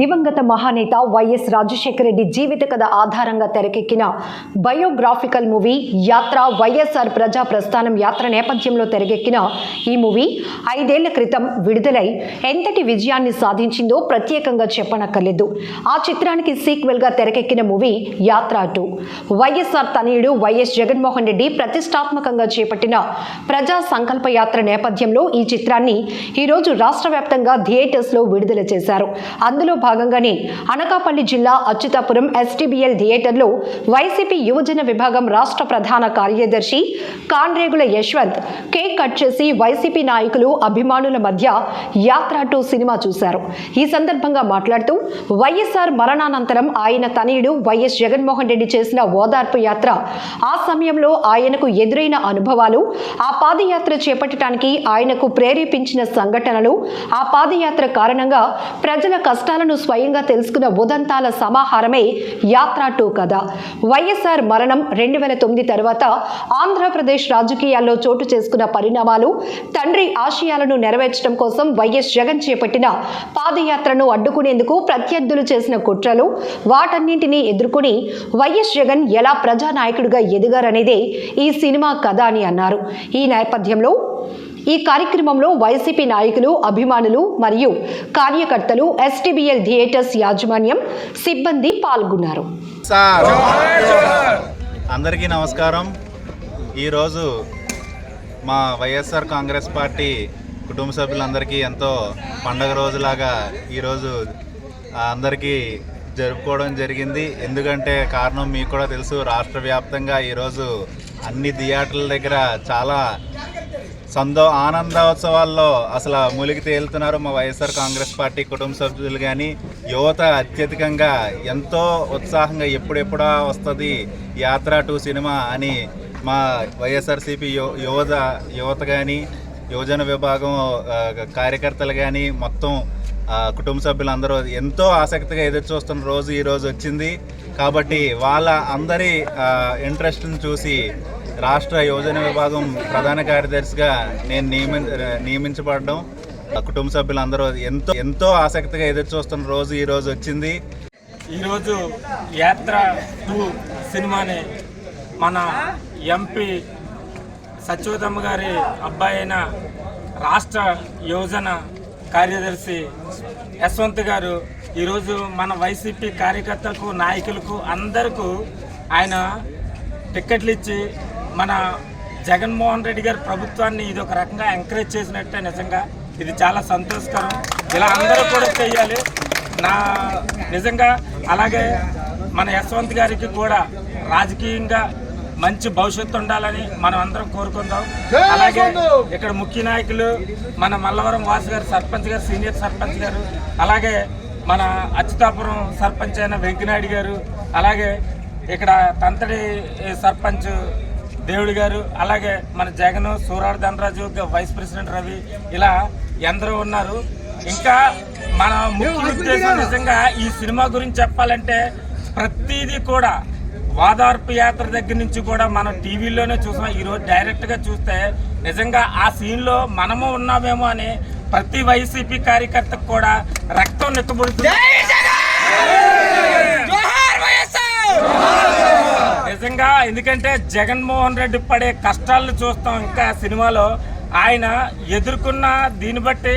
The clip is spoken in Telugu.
దివంగత మహానేత వైఎస్ రాజశేఖర రెడ్డి జీవిత కథ ఆధారంగా తెరకెక్కిన బయోగ్రాఫికల్ మూవీ యాత్ర వైఎస్ఆర్ ప్రజా ప్రస్థానం యాత్ర నేపథ్యంలో తెరకెక్కిన ఈ మూవీ ఐదేళ్ళ క్రితం విడుదలై ఎంతటి విజయాన్ని సాధించిందో ప్రత్యేకంగా చెప్పనక్కర్లేదు. ఆ చిత్రానికి సీక్వెల్గా తెరకెక్కిన మూవీ యాత్ర టూ. వైఎస్ఆర్ తనయుడు వైఎస్ జగన్మోహన్ రెడ్డి ప్రతిష్టాత్మకంగా చేపట్టిన ప్రజా సంకల్ప యాత్ర నేపథ్యంలో ఈ చిత్రాన్ని ఈరోజు రాష్ట్ర వ్యాప్తంగా థియేటర్స్లో విడుదల చేశారు. అందులో భాగంగానే అనకాపల్లి జిల్లా అచ్యుతాపురం ఎస్టీబీఎల్ థియేటర్లో వైసీపీ యువజన విభాగం రాష్ట్ర ప్రధాన కార్యదర్శి కాన్రేగుల యశ్వంత్ కేక్ కట్ చేసి వైసీపీ నాయకులు అభిమానుల మధ్య యాత్ర టూ సినిమా చూశారు. ఈ సందర్భంగా మాట్లాడుతూ వైఎస్ఆర్ మరణానంతరం ఆయన తనయుడు వైఎస్ జగన్మోహన్ రెడ్డి చేసిన ఓదార్పు యాత్ర ఆ సమయంలో ఆయనకు ఎదురైన అనుభవాలు ఆ పాదయాత్ర చేపట్టడానికి ఆయనకు ప్రేరేపించిన సంఘటనలు ఆ పాదయాత్ర కారణంగా ప్రజల కష్టాలను స్వయంగా తెలుసుకున్న ఉదంతాల సమాహారమే యాత్ర టూ కథ వైఎస్ఆర్ మరణం రెండు వేల తొమ్మిది తర్వాత ఆంధ్రప్రదేశ్ రాజకీయాల్లో చోటు చేసుకున్న పరిణామాలు తండ్రి ఆశయాలను నెరవేర్చడం కోసం వైఎస్ జగన్ చేపట్టిన పాదయాత్రను అడ్డుకునేందుకు ప్రత్యర్థులు చేసిన కుట్రలు వాటన్నింటినీ ఎదుర్కొని వైఎస్ జగన్ ఎలా ప్రజానాయకుడిగా ఎదిగారనేదే ఈ సినిమా కథ అని అన్నారు. ఈ నేపథ్యంలో ఈ కార్యక్రమంలో వైసీపీ నాయకులు అభిమానులు మరియు కార్యకర్తలు ఎస్టీబీఎల్ థియేటర్స్ యాజమాన్యం సిబ్బంది పాల్గొన్నారు. సార్. అందరికీ నమస్కారం. ఈరోజు మా వైఎస్ఆర్ కాంగ్రెస్ పార్టీ కుటుంబ సభ్యులందరికీ ఎంతో పండగ రోజులాగా ఈరోజు అందరికీ జరుపుకోవడం జరిగింది. ఎందుకంటే కారణం మీకు కూడా తెలుసు రాష్ట్ర వ్యాప్తంగా ఈరోజు అన్ని థియేటర్ల దగ్గర చాలా సందో ఆనందోత్సవాల్లో అసలు ములిగి తేలుతున్నారు మా వైఎస్ఆర్ కాంగ్రెస్ పార్టీ కుటుంబ సభ్యులు కానీ యువత అత్యధికంగా ఎంతో ఉత్సాహంగా ఎప్పుడెప్పుడా వస్తుంది యాత్ర టు సినిమా అని మా వైఎస్ఆర్సీపీ యు యువత యువత కానీ యువజన విభాగం కార్యకర్తలు కానీ మొత్తం కుటుంబ సభ్యులందరూ ఎంతో ఆసక్తిగా ఎదురు చూస్తున్న రోజు ఈ రోజు వచ్చింది. కాబట్టి వాళ్ళ అందరి ఇంట్రెస్ట్ని చూసి రాష్ట్ర యువజన విభాగం ప్రధాన కార్యదర్శిగా నేను నియమి నియమించబడడం. ఆ, కుటుంబ సభ్యులందరూ ఎంతో ఎంతో ఆసక్తిగా ఎదురు చూస్తున్న రోజు ఈ రోజు వచ్చింది. ఈరోజు యాత్ర టూ సినిమాని మన ఎంపీ సత్యవతమ్మ గారి అబ్బాయి అయిన రాష్ట్ర యువజన కార్యదర్శి యశ్వంత్ గారు ఈరోజు మన వైసీపీ కార్యకర్తలకు నాయకులకు అందరికీ ఆయన టిక్కెట్లు ఇచ్చి మన జగన్మోహన్ రెడ్డి గారి ప్రభుత్వాన్ని ఇది ఒక రకంగా ఎంకరేజ్ చేసినట్టే నిజంగా. ఇది చాలా సంతోషకరం. ఇలా అందరూ కూడా చేయాలి నా నిజంగా అలాగే మన యశ్వంత్ గారికి కూడా రాజకీయంగా మంచి భవిష్యత్తు ఉండాలని మనం అందరం కోరుకుందాం. అలాగే ఇక్కడ ముఖ్య నాయకులు మన మల్లవరం వాసు గారు సర్పంచ్ గారు సీనియర్ సర్పంచ్ గారు అలాగే మన అచ్యుతాపురం సర్పంచ్ అయిన వెంకనాయుడు గారు అలాగే ఇక్కడ తంతడి సర్పంచ్ దేవుడి గారు అలాగే మన జగన్ సూరాడు ధనరాజు వైస్ ప్రెసిడెంట్ రవి ఇలా ఎందరో ఉన్నారు. ఇంకా మన ముఖ్య ఉద్దేశం నిజంగా ఈ సినిమా గురించి చెప్పాలంటే ప్రతిదీ కూడా వాదార్పు యాత్ర దగ్గర నుంచి కూడా మనం టీవీలోనే చూసాం ఈరోజు డైరెక్ట్గా చూస్తే నిజంగా ఆ సీన్లో మనము ఉన్నామేమో అని ప్రతి వైసీపీ కార్యకర్తకు కూడా రక్తం నెక్కబడుతుంది నిజంగా ఎందుకంటే జగన్మోహన్ రెడ్డి పడే కష్టాలను చూస్తాం. ఇంకా సినిమాలో ఆయన ఎదుర్కొన్న దీన్ని బట్టి